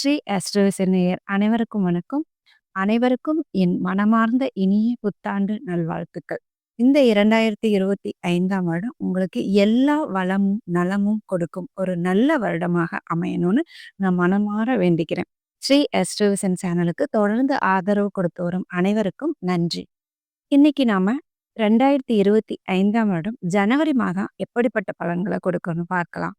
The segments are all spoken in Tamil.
ஸ்ரீ ஆஸ்ட்ரோவிசன் அனைவருக்கும் வணக்கம். அனைவருக்கும் என் மனமார்ந்த இனிய புத்தாண்டு நல்வாழ்த்துக்கள். இந்த இரண்டாயிரத்தி இருபத்தி ஐந்தாம் வருடம் உங்களுக்கு எல்லா வளமும் நலமும் கொடுக்கும் ஒரு நல்ல வருடமாக அமையணும்னு நான் மனமாற வேண்டிக்கிறேன். ஸ்ரீ ஆஸ்ட்ரோவிசன் சேனலுக்கு தொடர்ந்து ஆதரவு கொடுத்து வரும் அனைவருக்கும் நன்றி. இன்னைக்கு நாம ரெண்டாயிரத்தி இருபத்தி ஐந்தாம் வருடம் ஜனவரி மாதம் எப்படிப்பட்ட பலன்களை கொடுக்கணும்னு பார்க்கலாம்.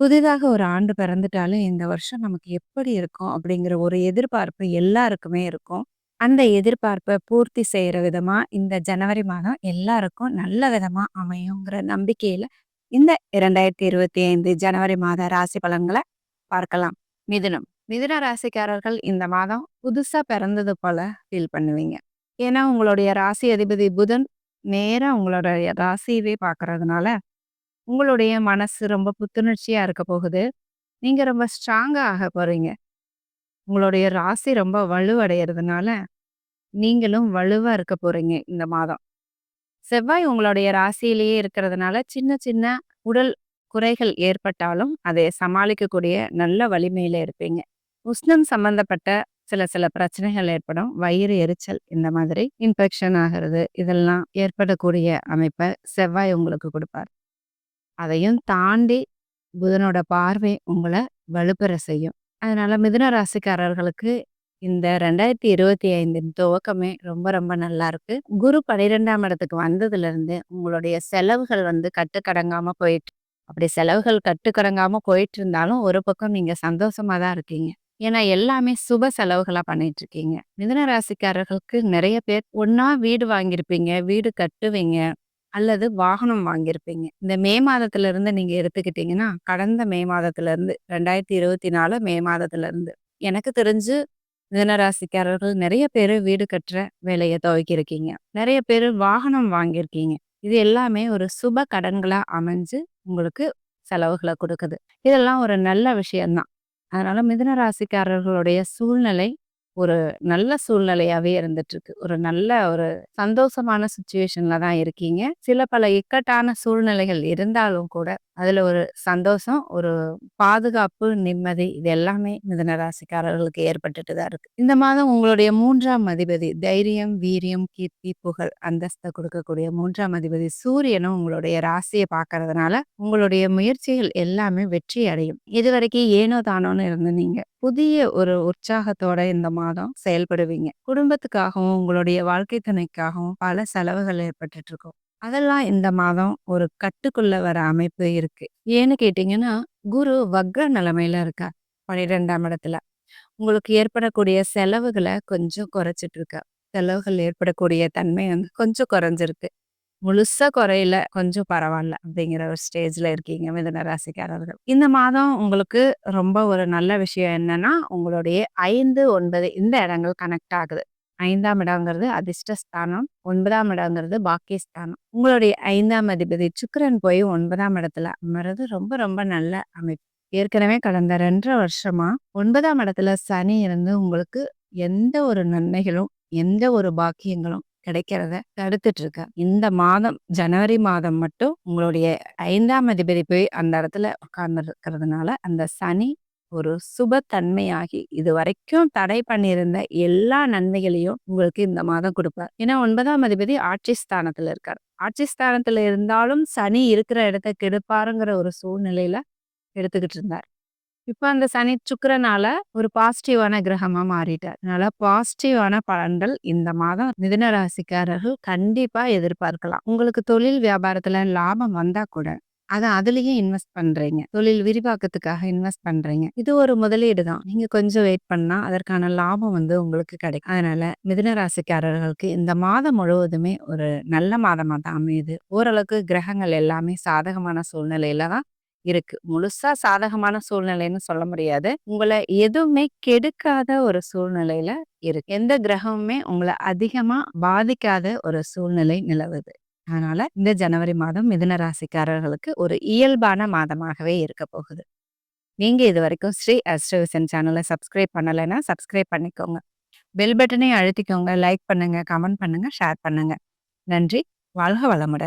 புதிதாக ஒரு ஆண்டு பிறந்துட்டாலும் இந்த வருஷம் நமக்கு எப்படி இருக்கும் அப்படிங்கிற ஒரு எதிர்பார்ப்பு எல்லாருக்குமே இருக்கும். அந்த எதிர்பார்ப்பை பூர்த்தி செய்யற விதமா இந்த ஜனவரி மாதம் எல்லாருக்கும் நல்ல விதமா அமையுங்கிற நம்பிக்கையில இந்த இரண்டாயிரத்தி இருபத்தி ஐந்து ஜனவரி மாத ராசி பலன்களை பார்க்கலாம். மிதுனம். மிதுன ராசிக்காரர்கள் இந்த மாதம் புதுசா பிறந்தது போல ஃபீல் பண்ணுவீங்க. ஏன்னா உங்களுடைய ராசி அதிபதி புதன் நேரா உங்களோட ராசியவே பார்க்கறதுனால உங்களுடைய மனசு ரொம்ப புத்துணர்ச்சியாக இருக்க போகுது. நீங்கள் ரொம்ப ஸ்ட்ராங்காக ஆக போகிறீங்க உங்களுடைய ராசி ரொம்ப வலுவடைகிறதுனால நீங்களும் வலுவாக இருக்க போகிறீங்க இந்த மாதம். செவ்வாய் உங்களுடைய ராசியிலேயே இருக்கிறதுனால, சின்ன சின்ன உடல் குறைகள் ஏற்பட்டாலும், அதை சமாளிக்கக்கூடிய நல்ல வலிமையில இருப்பீங்க. உஷ்ணம் சம்பந்தப்பட்ட சில சில பிரச்சனைகள் ஏற்படும். வயிறு எரிச்சல் இந்த மாதிரி இன்ஃபெக்ஷன் ஆகிறது, இதெல்லாம் ஏற்படக்கூடிய அமைப்பை செவ்வாய் உங்களுக்கு கொடுப்பார். அதையும் தாண்டி புதனோட பார்வை உங்களை வலுப்பெற செய்யும். அதனால மிதுன ராசிக்காரர்களுக்கு இந்த ரெண்டாயிரத்தி இருபத்தி ஐந்தின் துவக்கமே ரொம்ப ரொம்ப நல்லா இருக்கு. குரு பனிரெண்டாம் இடத்துக்கு வந்ததுல இருந்து உங்களுடைய செலவுகள் வந்து கட்டுக்கடங்காம போயிட்டு அப்படி செலவுகள் கட்டுக்கடங்காம போயிட்டு இருந்தாலும் ஒரு பக்கம் நீங்க சந்தோஷமா தான் இருக்கீங்க. ஏன்னா எல்லாமே சுப செலவுகளா பண்ணிட்டு இருக்கீங்க மிதுன ராசிக்காரர்களுக்கு நிறைய பேர் ஒன்னா வீடு வாங்கியிருப்பீங்க வீடு கட்டுவீங்க. அல்லது வாகனம் வாங்கியிருப்பீங்க. இந்த மே மாதத்துல இருந்து நீங்க எடுத்துக்கிட்டீங்கன்னா, கடந்த மே மாதத்துல இருந்து ரெண்டாயிரத்தி இருபத்தி நாலு மே மாதத்துல இருந்து எனக்கு தெரிஞ்சு மிதனராசிக்காரர்கள் நிறைய பேர் வீடு கட்டுற வேலையை துவக்கியிருக்கீங்க. நிறைய பேர் வாகனம் வாங்கியிருக்கீங்க. இது எல்லாமே ஒரு சுப கடன்களா அமைஞ்சு உங்களுக்கு செலவுகளை கொடுக்குது இதெல்லாம் ஒரு நல்ல விஷயம் தான். அதனால மிதுன ராசிக்காரர்களுடைய சூழ்நிலை ஒரு நல்ல சூழ்நிலையாவே இருந்துட்டு இருக்கு. ஒரு நல்ல ஒரு சந்தோஷமான சுச்சுவேஷன்ல தான் இருக்கீங்க. சில பல இக்கட்டான சூழ்நிலைகள் இருந்தாலும் கூட, அதில் ஒரு சந்தோஷம், ஒரு பாதுகாப்பு, நிம்மதி இது எல்லாமே மிதன ராசிக்காரர்களுக்கு ஏற்பட்டுட்டு தான் இருக்கு. இந்த மாதம் உங்களுடைய மூன்றாம் அதிபதி தைரியம், வீரியம், கீர்த்தி, புகழ், அந்தஸ்தை கொடுக்கக்கூடிய மூன்றாம் அதிபதி சூரியனும் உங்களுடைய ராசியை பார்க்கறதுனால, உங்களுடைய முயற்சிகள் எல்லாமே வெற்றி அடையும். இதுவரைக்கும் ஏனோ தானோன்னு இருந்தீங்க புதிய ஒரு உற்சாகத்தோட இந்த மாதம் செயல்படுவீங்க. குடும்பத்துக்காகவும், உங்களுடைய வாழ்க்கை துணைக்காகவும் பல செலவுகள் ஏற்பட்டு இருக்கும். அதெல்லாம் இந்த மாதம் ஒரு கட்டுக்குள்ள வர அமைப்பு இருக்கு. ஏன்னு கேட்டீங்கன்னா, குரு வக்ர நிலைமையில இருக்கார். பன்னிரெண்டாம் இடத்துல. உங்களுக்கு ஏற்படக்கூடிய செலவுகள கொஞ்சம் குறைச்சிட்டு இருக்கார். செலவுகள் ஏற்படக்கூடிய தன்மை வந்து கொஞ்சம் குறைஞ்சிருக்கு. முழுசா குறையல. கொஞ்சம் பரவால்ல. அப்படிங்கிற ஒரு ஸ்டேஜ்ல இருக்கீங்க மிதுன ராசிக்காரர்கள். இந்த மாதம் உங்களுக்கு ரொம்ப ஒரு நல்ல விஷயம் என்னன்னா, உங்களுடைய ஐந்து, ஒன்பது இந்த இடங்கள் கனெக்ட் ஆகுது. ஐந்தாம் இடங்கிறது அதிர்ஷ்டஸ்தானம். ஒன்பதாம் இடங்கிறது பாக்கியஸ்தானம். உங்களுடைய ஐந்தாம் அதிபதி சுக்கரன் போய் ஒன்பதாம் இடத்துல அமர்றது ரொம்ப ரொம்ப நல்ல அமைப்பு. ஏற்கனவே கடந்த 2 1/2 வருஷமா ஒன்பதாம் இடத்துல சனி இருந்து உங்களுக்கு எந்த ஒரு நன்மைகளும், எந்த ஒரு பாக்கியங்களும் கிடைக்கிறத தடுத்துட்டு இருக்க இந்த மாதம் ஜனவரி மாதம் மட்டும் உங்களுடைய ஐந்தாம் அதிபதி போய் அந்த இடத்துல உட்கார்ந்திருக்கிறதுனால, அந்த சனி ஒரு சுப தன்மையாகி இதுவரைக்கும் தடை பண்ணியிருந்த எல்லா நன்மைகளையும் உங்களுக்கு இந்த மாதம் கொடுப்பார். ஏன்னா ஒன்பதாம் அதிபதி ஆட்சி ஸ்தானத்துல இருக்கார். ஆட்சி ஸ்தானத்துல இருந்தாலும் சனி இருக்கிற இடத்த கெடுப்பாருங்கிற ஒரு சூழ்நிலையில எடுத்துக்கிட்டு இருந்தார். இப்போ அந்த சனி சுக்கரனால ஒரு பாசிட்டிவான கிரகமா மாறிட்டார். அதனால பாசிட்டிவான பலன்கள் இந்த மாதம் மிதன ராசிக்காரர்கள் கண்டிப்பா எதிர்பார்க்கலாம். உங்களுக்கு தொழில் வியாபாரத்துல லாபம் வந்தா கூட அதை அதுலயும் இன்வெஸ்ட் பண்றீங்க. தொழில் விரிவாக்கத்துக்காக இன்வெஸ்ட் பண்றீங்க. இது ஒரு முதலீடு தான். நீங்க கொஞ்சம் வெயிட் பண்ணா அதற்கான லாபம் வந்து உங்களுக்கு கிடைக்கும். அதனால மிதுனராசிக்காரர்களுக்கு இந்த மாதம் முழுவதுமே ஒரு நல்ல மாதமா தான் அமையுது. ஓரளவுக்கு கிரகங்கள் எல்லாமே சாதகமான சூழ்நிலையில தான் இருக்கு. முழுசா சாதகமான சூழ்நிலைன்னு சொல்ல முடியாது. உங்களை எதுவுமே கெடுக்காத ஒரு சூழ்நிலையில இருக்கு. எந்த கிரகமுமே உங்களை அதிகமா பாதிக்காத ஒரு சூழ்நிலை நிலவுது. அதனால இந்த ஜனவரி மாதம் மிதுன ராசிக்காரர்களுக்கு ஒரு இயல்பான மாதமாகவே இருக்க போகுது. நீங்க இது வரைக்கும் ஸ்ரீ அஸ்ட்ரோவிசன் சேனலை சப்ஸ்கிரைப் பண்ணலைன்னா சப்ஸ்கிரைப் பண்ணிக்கோங்க. பெல் பட்டனையும் அழுத்திக்கோங்க. லைக் பண்ணுங்க, கமெண்ட் பண்ணுங்க, ஷேர் பண்ணுங்க. நன்றி. வாழ்க வளமுடன்.